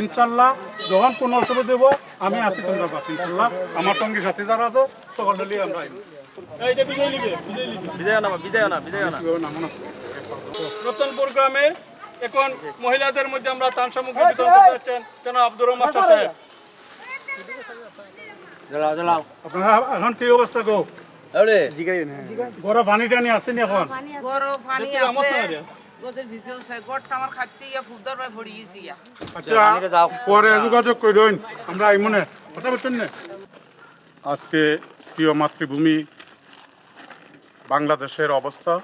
ইনশাল্লাহ যখন কোনো অসুবিধা দেব আমি আছি তোমরা পাচ্ছি ইনশাল্লাহ আমার সঙ্গে সাথী যারা আছো সকলে নিয়ে আমরা রতনপুর গ্রামে এখন মহিলাদের মধ্যে আমরা তান সামগ্রী বিতরণ করতে যাচ্ছেন কেন আব্দুর মাস্টার সাহেব। আপনারা এখন কি অবস্থা গো? বড় পানি টানি আসেনি এখন? বড় পানি আছে। আচ্ছা না? আজকে প্রিয় মাতৃভূমি বাংলাদেশের অবস্থা।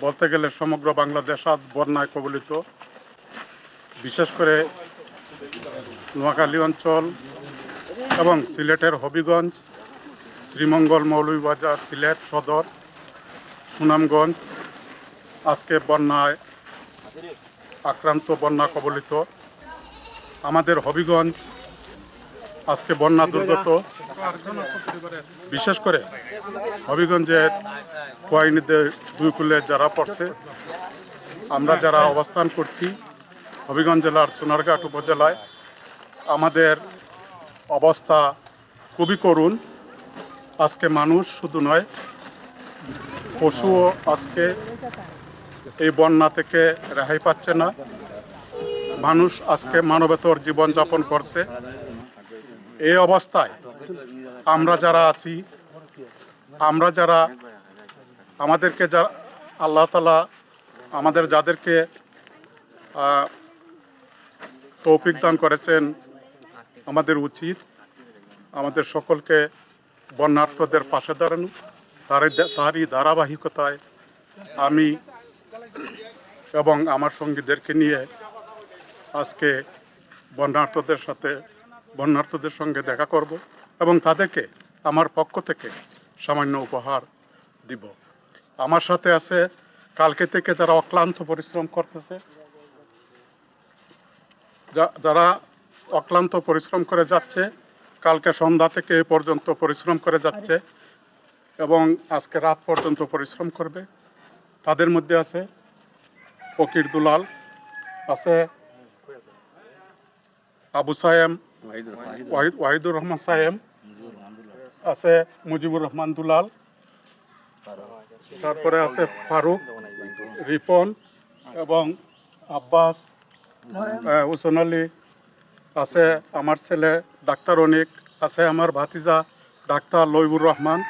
বলতে গেলে সমগ্র বাংলাদেশ আজ বন্যায় কবলিত। বিশেষ করে নোয়াখালী অঞ্চল এবং সিলেটের হবিগঞ্জ শ্রীমঙ্গল মৌলভীবাজার সিলেট সদর সুনামগঞ্জ আজকে বন্যায় আক্রান্ত, বন্যা কবলিত। আমাদের হবিগঞ্জ আজকে বন্যা দুর্গত। বিশেষ করে হবিগঞ্জের কোয়াইনিদের দুই কুলে যারা পড়ছে, আমরা যারা অবস্থান করছি হবিগঞ্জ জেলার সোনারঘাট উপজেলায়, আমাদের অবস্থা খুবই করুণ। আজকে মানুষ শুধু নয়, পশুও আজকে এই বন্যা থেকে রেহাই পাচ্ছে না। মানুষ আজকে মানবেতর জীবনযাপন করছে। এই অবস্থায় আমরা যারা আছি, আমরা যারা আমাদেরকে যা, আল্লাহ তালা আমাদের যাদেরকে তৌফিক দান করেছেন, আমাদের উচিত আমাদের সকলকে বন্যার্থদের পাশে দাঁড়ানো। তারই তারই ধারাবাহিকতায় আমি এবং আমার সঙ্গীদেরকে নিয়ে আজকে বন্যার্থদের সাথে বন্যার্থদের সঙ্গে দেখা করব এবং তাদেরকে আমার পক্ষ থেকে সামান্য উপহার দিব। আমার সাথে আছে, কালকে থেকে যারা অক্লান্ত পরিশ্রম করতেছে যারা অক্লান্ত পরিশ্রম করে যাচ্ছে, কালকে সন্ধ্যা থেকে এ পর্যন্ত পরিশ্রম করে যাচ্ছে এবং আজকে রাত পর্যন্ত পরিশ্রম করবে, তাদের মধ্যে আছে ফকির দুলাল আছে আবু সায়েম, ওয়াহিদ, ওয়াহিদুর রহমান সায়েম আছে মুজিবুর রহমান দুলাল তারপরে আছে ফারুক, রিফন এবং আব্বাস হোসেন আলী আছে আমার ছেলে ডাক্তার অনিক, আছে আমার ভাতিজা ডাক্তার লইবুর রহমান,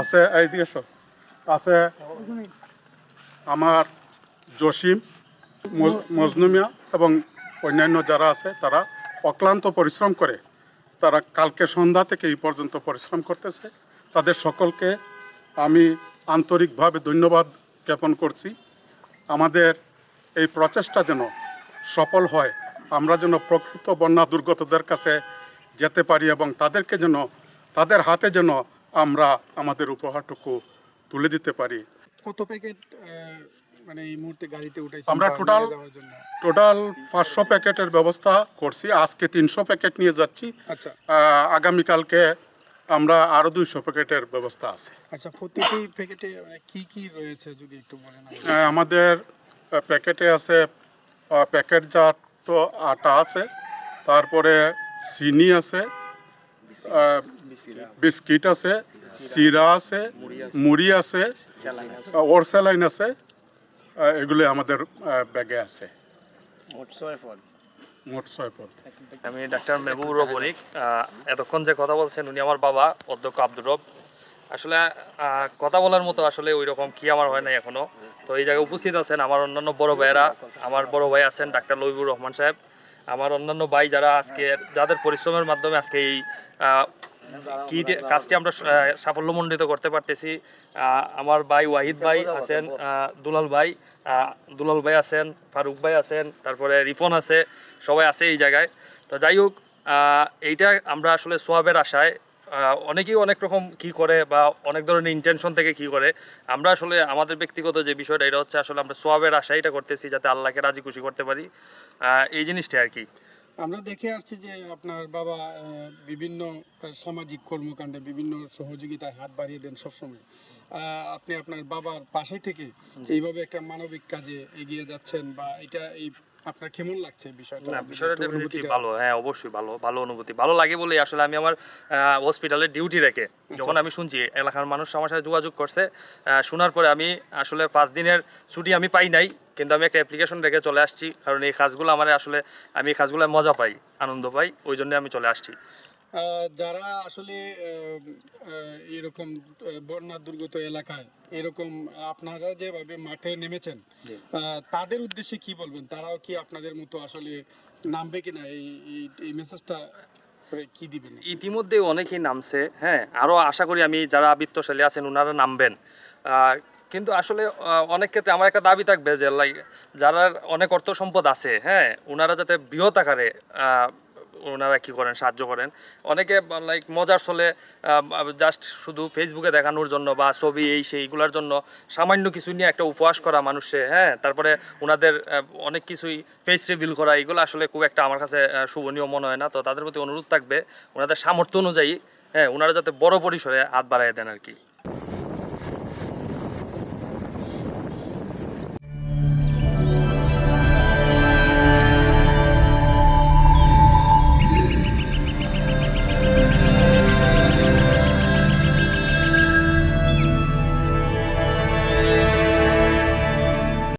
আছে এইদিকে এসো। আছে আমার জসিম, মজ- মজনুমিয়া এবং অন্যান্য যারা আছে, তারা অক্লান্ত পরিশ্রম করে তারা কালকে সন্ধ্যা থেকে এই পর্যন্ত পরিশ্রম করতেছে। তাদের সকলকে আমি আন্তরিকভাবে ধন্যবাদ জ্ঞাপন করছি। আমাদের এই প্রচেষ্টা যেন সফল হয়, আমরা যেন প্রকৃত বন্যা দুর্গতদের কাছে যেতে পারি এবং তাদেরকে যেন, তাদের হাতে যেন আমরা আমাদের উপহারটুকু তুলে দিতে পারি। কত প্যাকেট মানে এই মুহূর্তে গাড়িতে উঠাইছে আমরা জন্য? টোটাল পাঁচশো প্যাকেটের ব্যবস্থা করছি। আজকে তিনশো প্যাকেট নিয়ে যাচ্ছি। আচ্ছা। আগামীকালকে আমরা আরও দুইশো প্যাকেটের ব্যবস্থা আছে। আচ্ছা প্রতিটি প্যাকেটে মানে কি কি রয়েছে যদি একটু বলেন আমাদের প্যাকেটে আছে প্যাকেটজাত আটা আছে তারপরে চিনি আছে বিস্কিট আছে চিরা আছে মুড়ি আছে ওর আছে এগুলি আমাদের ব্যাগে আছে। মোট ছয় পদ। আমি ডাক্তার মেহবুবুর রব অনিক এতক্ষণ যে কথা বলছেন উনি আমার বাবা অধ্যক্ষ আব্দুর রব। আসলে কথা বলার মতো আসলে ওই রকম কি আমার হয় নাই এখনও। তো এই জায়গায় উপস্থিত আছেন আমার অন্যান্য বড় ভাইয়েরা। আমার বড় ভাই আছেন ডাক্তার লবিবুর রহমান সাহেব। আমার অন্যান্য ভাই যারা আজকে যাদের পরিশ্রমের মাধ্যমে আজকে এই কি কাজটি আমরা সাফল্যমণ্ডিত করতে পারতেছি আমার ভাই ওয়াহিদ ভাই আছেন দুলাল ভাই দুলাল ভাই আছেন, ফারুক ভাই আছেন, তারপরে রিফন আছে, সবাই আছে এই জায়গায়। তো যাই হোক এইটা আমরা আসলে সোয়াবের আশায় অনেকেই অনেক রকম কি করে বা অনেক ধরনের ইন্টেনশন থেকে কি করে। আমরা আসলে আমাদের ব্যক্তিগত যে বিষয়টা, এটা হচ্ছে আসলে আমরা সোয়াবের আশায় এটা করতেছি যাতে আল্লাহকে রাজি খুশি করতে পারি। এই জিনিসটা আর কি। আমরা দেখে আসছি যে আপনার বাবা বিভিন্ন সামাজিক কর্মকাণ্ডে বিভিন্ন সহযোগিতায় হাত বাড়িয়ে দেন সবসময়। আপনি আপনার বাবার পাশে থেকে এইভাবে একটা মানবিক কাজে এগিয়ে যাচ্ছেন বা এটা এই আপনার কেমন লাগছে বিষয়টা? না বিষয়টা অনুভূতি ডেফিনেটলি ভালো হ্যাঁ অবশ্যই ভালো ভালো অনুভূতি ভালো লাগে বলেই আসলে আমি আমার হসপিটালে ডিউটি রেখে যখন আমি শুনছি এলাকার মানুষ আমার সাথে যোগাযোগ করছে শোনার পরে আমি আসলে পাঁচ দিনের ছুটি আমি পাই নাই কিন্তু আমি একটা অ্যাপ্লিকেশন রেখে চলে আসছি কারণ এই কাজগুলো আমার আসলে আমি এই কাজগুলো মজা পাই আনন্দ পাই ওই জন্য আমি চলে আসছি। যারা আসলে এরকম বন্যা দুর্গত এলাকায় এরকম আপনারা যেভাবে মাঠে নেমেছেন তাদের উদ্দেশ্যে কি বলবেন? তারাও কি আপনাদের মতো আসলে নামবে কিনা? এই এই- মেসেজটা কি দিবেন? ইতিমধ্যে অনেকেই নামছে হ্যাঁ আরও আশা করি আমি যারা বৃত্তশালী আছেন ওনারা নামবেন। আহ, কিন্তু আসলে অনেক ক্ষেত্রে আমার একটা দাবি থাকবে যে লাইক যারা অনেক অর্থ সম্পদ আছে হ্যাঁ ওনারা যাতে বৃহৎ আকারে আহ, ওনারা কি করেন, সাহায্য করেন। অনেকে লাইক মজার চলে জাস্ট শুধু ফেসবুকে দেখানোর জন্য বা ছবি এই সেইগুলোর জন্য সামান্য কিছু নিয়ে একটা উপহাস করা মানুষে হ্যাঁ? তারপরে ওনাদের অনেক কিছুই ফেস রিভিল করা, এগুলো আসলে খুব একটা আমার কাছে শুভনীয় মনে হয় না। তো তাদের প্রতি অনুরোধ থাকবে, ওনাদের সামর্থ্য অনুযায়ী হ্যাঁ? ওনারা যাতে বড় পরিসরে হাত বাড়াই দেন আর কি।